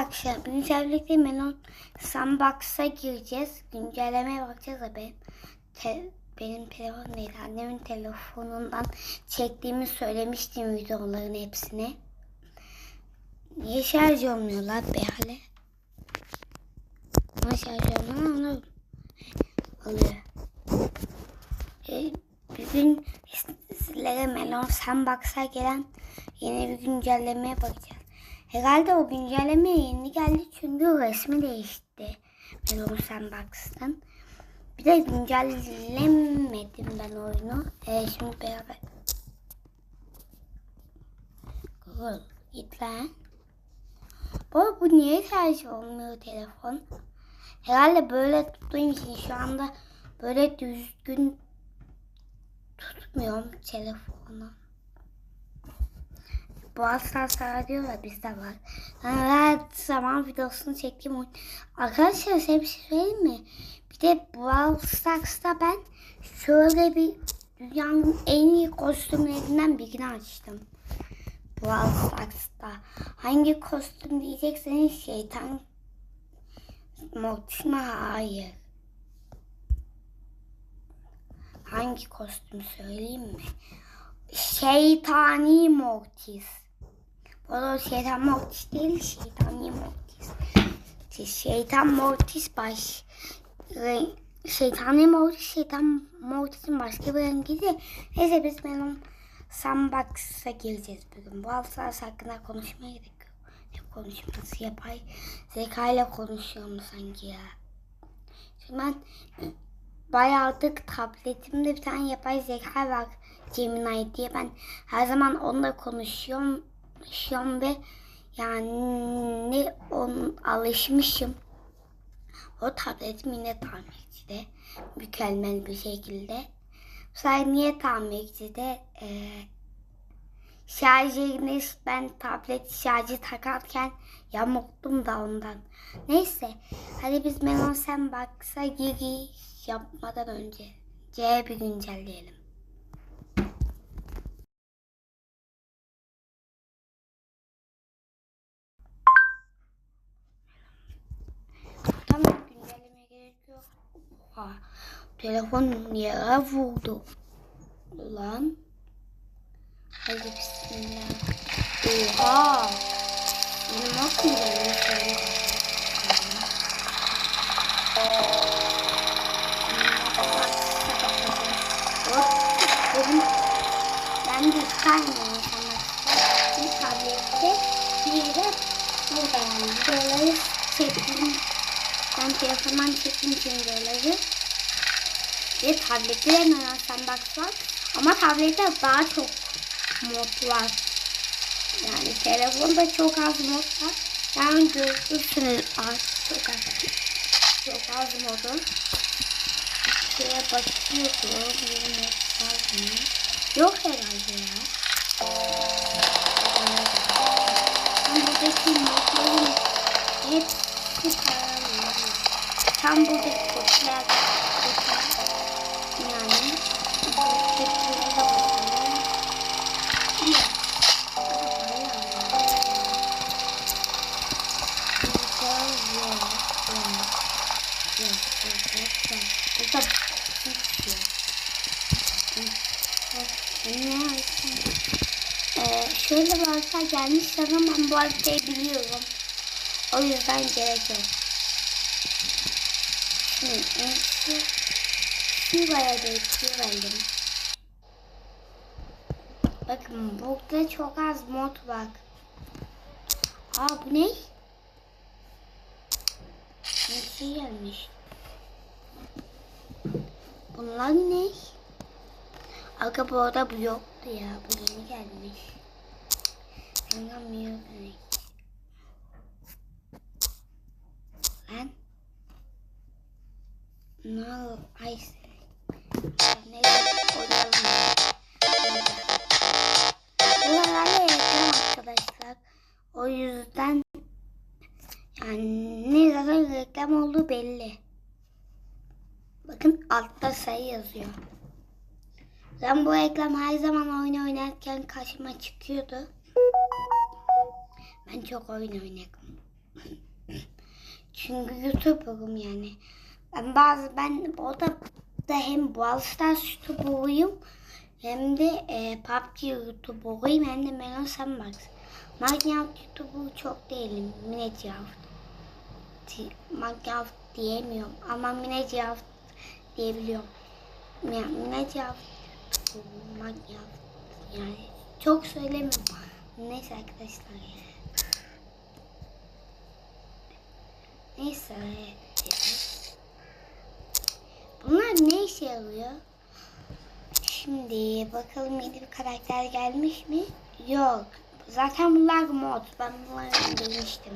akşam güncellikle Melon Sandbox'a gireceğiz. Güncellemeye bakacağız da benim, te- benim telefon değil annemin telefonundan çektiğimi söylemiştim videoların hepsini. Niye şarj olmuyorlar be hale? Ama şarj olmuyor onu alıyor. E, bugün sizlere Melon Sandbox'a gelen yeni bir güncellemeye bakacağız. Herhalde o güncelleme yeni geldi çünkü resmi değişti. Melon Sandbox'tan. Bir de güncellemedim ben oyunu. E, şimdi beraber. Google git lan. Bu, bu niye şarj olmuyor telefon? Herhalde böyle tuttuğum için şu anda böyle düzgün tutmuyorum telefonu. Bu hastaneler diyorlar bizde var. Yani her zaman videosunu çektiğim oyun. Arkadaşlar size bir şey söyleyeyim mi? Bir de Brawl Stars'ta ben şöyle bir dünyanın en iyi kostümlerinden birini açtım. Brawl Stars'ta. Hangi kostüm diyecekseniz şeytan Mortis mi? Hayır. Hangi kostüm söyleyeyim mi? Şeytani Mortis. Arada şeytan Mortis değil, şeytani Mortis. Şeytan Mortis baş... Şeytani Mortis, şeytan Mortis'in başka bir rengi de. Neyse biz benim Sandbox'a gireceğiz bugün. Bu hafta hakkında konuşmaya gerek yok. Ne konuşması yapay zekayla konuşuyorum sanki ya. Şimdi ben bayağıdır tabletimde bir tane yapay zeka var. Gemini diye ben her zaman onunla konuşuyorum, konuşuyorum ve yani on alışmışım. O tabletim yine tamircide mükemmel bir şekilde. Bu sefer niye tamircide e, şarjını ben tablet şarjı takarken yamuktum da ondan. Neyse hadi biz Melon Sandbox'a giriş yapmadan önce C bir güncelleyelim. Tamam güncellemeye gerek yok. Oha, telefon yere vurdu. Lan. Hadi bismillah. Oha. Benim güzel Benim ben de kaynıyorum sana. Bir tablette bir de burada yani. Videoları çektiğim ben telefondan çektiğim için videoları ve tablette de Sandbox var. Ama tablette daha çok mod var. Yani telefonda çok az mod var. Yani görürsünüz az çok az. Çok az modu. Şeye bakıyorum. Bir mod var mı? Yok herhalde ya. Ben buradaki modların hepsi paralı. Tam buradaki kodlar yani. Ee, şöyle bir harita gelmiş sanırım ben bu haritayı biliyorum. O yüzden gerek yok. Şuraya geçirelim. Bakın burada çok az mod var. Aa bu ne? Şey gelmiş. Bunlar ne? Arka bu arada bu yoktu ya. Bu yeni gelmiş. Anlamıyorum. Lan. I see. Neyse, oynayalım. Buralarla reklam arkadaşlar. O yüzden yani ne zaman reklam olduğu belli. Bakın altta sayı yazıyor. Ben bu reklam her zaman oyun oynarken karşıma çıkıyordu. Ben çok oyun oynadım. Çünkü YouTuber'ım yani. Ben bazı ben o da da hem Brawl Stars YouTuber'ıyım hem de e, PUBG YouTuber'ıyım hem de Melon Sandbox. Minecraft YouTuber çok değilim. Minecraft. Minecraft diyemiyorum ama Minecraft diyebiliyorum. Yani Minecraft Minecraft yani çok söylemiyorum. Neyse arkadaşlar. Neyse. Bunlar ne işe yarıyor? Şimdi bakalım yeni bir karakter gelmiş mi? Yok. Zaten bunlar mod. Ben bunları indirmiştim.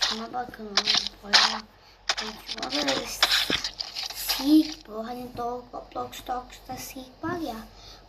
Şuna bakın. Bayağı Böyle Seek bu. Hani Roblox Dogs'ta Seek var ya.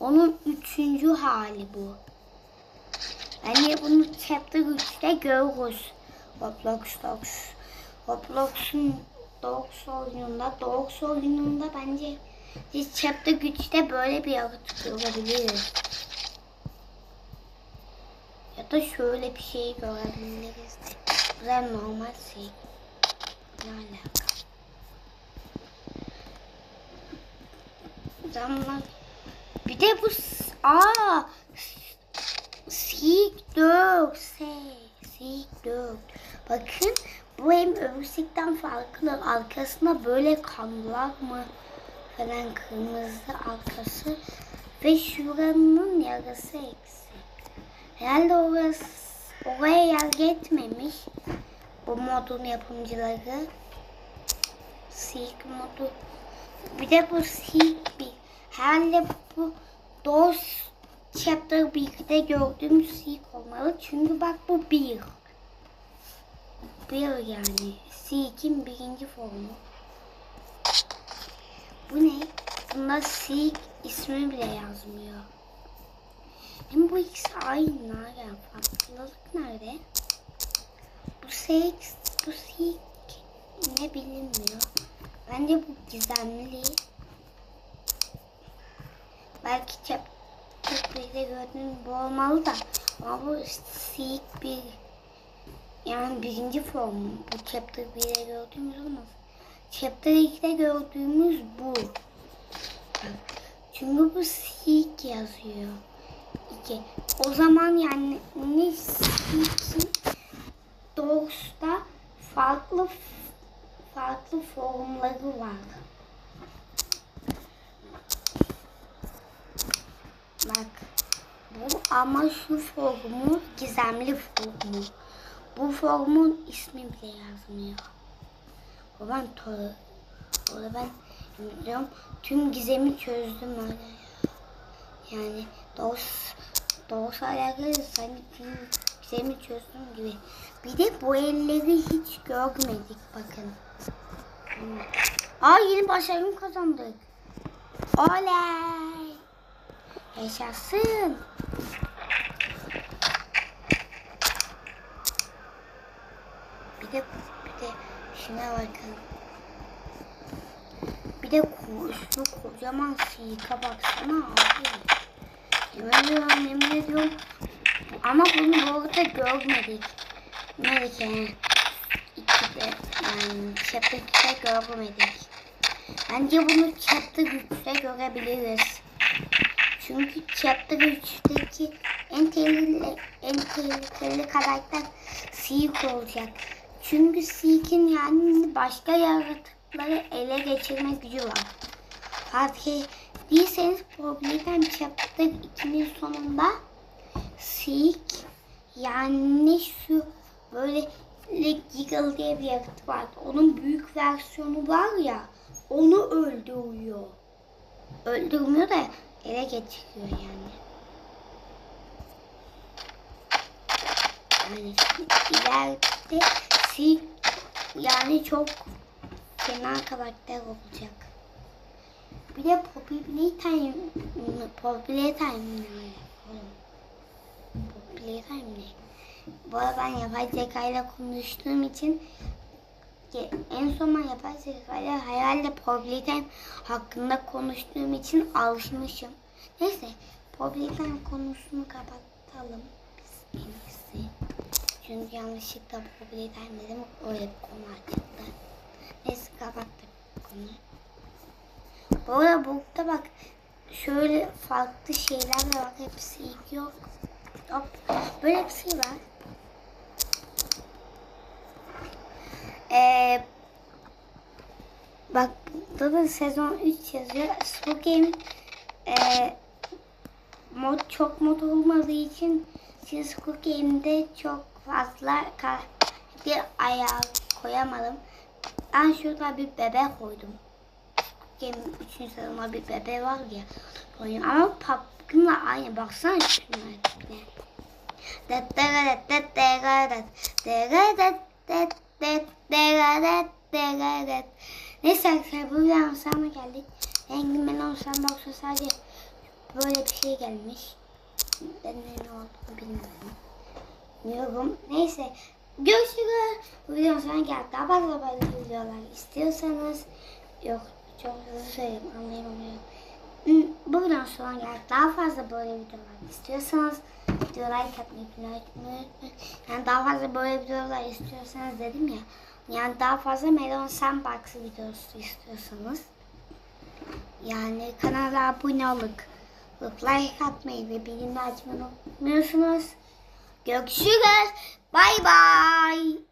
Onun üçüncü hali bu. Bence bunu Chapter 3'te görürüz. Roblox Dogs. Roblox'un Dogs oyununda, Dogs oyununda bence biz Chapter 3'te böyle bir yaratık görebiliriz. Ya da şöyle bir şey görebiliriz. Güzel normal şey. Ne alaka? Zaman bir de bu aa Seek 4 Seek 4 Bakın bu hem öbürsükten farklı. Arkasında böyle kanlar mı falan kırmızı arkası ve şuranın yarısı eksik. Herhalde orası oraya yer yetmemiş bu modun yapımcıları. Seek modu. Bir de bu Seek bir. Herhalde bu DOS Chapter 1'de gördüğüm Seek olmalı. Çünkü bak bu bir. Bir yani. Seek'in birinci formu. Bu ne? Bunda Seek ismi bile yazmıyor. Hem bu ikisi aynı. Yani farklılık nerede? Bu Seek, bu Seek ne bilinmiyor. Bence bu gizemli. Belki Chapter 1'de gördüğüm bu olmalı da. Ama bu Seek bir yani birinci form. Bu Chapter 1'de gördüğümüz olmaz. Chapter 2'de gördüğümüz bu. Çünkü bu Seek yazıyor. İki. O zaman yani ne Seek'in Dogs'ta farklı farklı formları var. Bak. Bu ama şu formu gizemli formu. Bu formun ismi bile yazmıyor. O ben to Orada ben biliyorum tüm gizemi çözdüm öyle. Yani dos dos alakalı sanki tüm gizemi çözdüm gibi. Bir de bu elleri hiç görmedik bakın. Aa yeni başarım kazandık. Oley! Yaşasın. De bir de şuna bakın. Bir de şu kocaman sika baksana abi. Yemin ediyorum yemin ediyorum. Ama bunu bu arada görmedik. Görmedik yani. İkide yani chapter 2'de görmedik. Bence bunu chapter 3'te görebiliriz. Çünkü chapter 3'teki en tehlikeli, en tehlikeli karakter Seek olacak. Çünkü Seek'in yani başka yaratıkları ele geçirme gücü var. Fark ettiyseniz Problem Chapter 2'nin sonunda Seek yani şu böyle Giggle diye bir yaratık vardı. Onun büyük versiyonu var ya onu öldürüyor. Öldürmüyor da ele geçiriyor yani. Yani ileride Seek yani çok fena karakter olacak. Bir de Poppy Playtime Poppy Playtime? Poppy Playtime ne? Bu arada ben yapay zeka ile konuştuğum için en son ben yapay zeka ile herhalde Poppy Playtime hakkında konuştuğum için alışmışım. Neyse Poppy Playtime konusunu kapatalım biz en iyisi. Dün yanlışlıkla bu bile dedim. Öyle bir konu açıldı. Neyse kapattık konuyu. Bu arada burada bak şöyle farklı şeyler de var. Hepsi yok. Hop. Böyle bir şey var. Ee, bak burada da sezon 3 yazıyor. Squid Game e, mod çok mod olmadığı için siz Squid Game'de çok fazla bir ayağı koyamadım. Ben şurada bir bebe koydum. Game'in 3. sezonunda bir bebe var ya. Koyuyorum. Ama Pumpkin'la aynı. Baksana tipine. Neyse arkadaşlar bu sonuna geldik. Rengin Melon Sandbox'a sadece böyle bir şey gelmiş. Ben ne olduğunu bilmiyorum. Bilmiyorum. Neyse. Görüşürüz. Bu videonun sonuna geldik. Daha fazla böyle videolar istiyorsanız yok çok hızlı söyleyeyim anlayamıyorum. Hmm, Bu videonun sonuna geldik. Daha fazla böyle videolar istiyorsanız videoya like atmayı unutmayın. Yani daha fazla böyle videolar istiyorsanız dedim ya. Yani daha fazla Melon Sandbox videosu istiyorsanız yani kanala abone olup like atmayı ve bildirimleri açmayı unutmuyorsunuz. Görüşürüz. Bay bay.